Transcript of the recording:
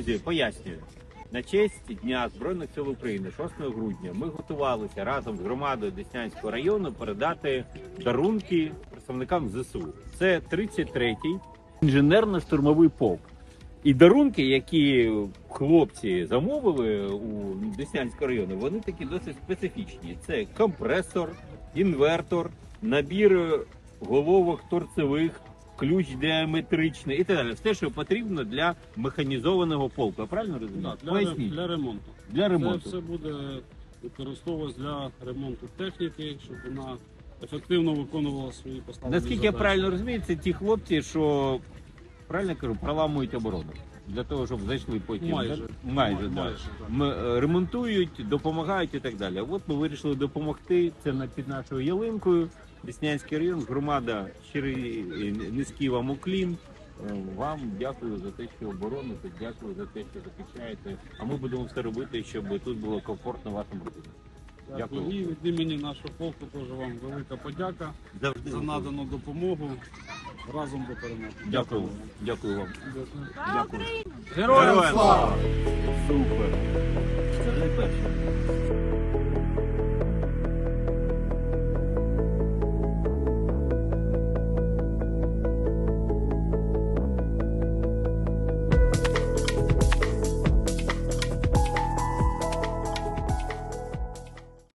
Друзі, пояснюю. На честь Дня Збройних сил України 6 грудня ми готувалися разом з громадою Деснянського району передати дарунки представникам ЗСУ. Це 33-й інженерно-штурмовий полк. І дарунки, які хлопці замовили у Деснянського району, вони такі досить специфічні. Це компресор, інвертор, набір головок торцевих, ключ діаметричний і так далі. Все, що потрібно для механізованого полку. Я правильно розумію? Для, Поясніть. для ремонту. Для ремонту. Це все буде використовуватися для ремонту техніки, щоб вона ефективно виконувала свої поставлені Наскільки я задачі. правильно розумію, це ті хлопці, що правильно кажу, проламують оборону. Для того, щоб зайшли потім. Майже. Майже, да. Майже, так. Е, ремонтують, допомагають і так далі. От ми вирішили допомогти. Це під нашою ялинкою. Деснянський район, громада щирий низький вам уклін. Е, Вам дякую за те, що обороните, дякую за те, що захищаєте. А ми будемо все робити, щоб тут було комфортно вашим родинам. Дякую. Дякую. І від імені нашого полку теж вам велика подяка Завжди за надану допомогу. Разом до перемоги. Дякую. Дякую вам. Дякую. Героям, слава! Супер. Це не перше.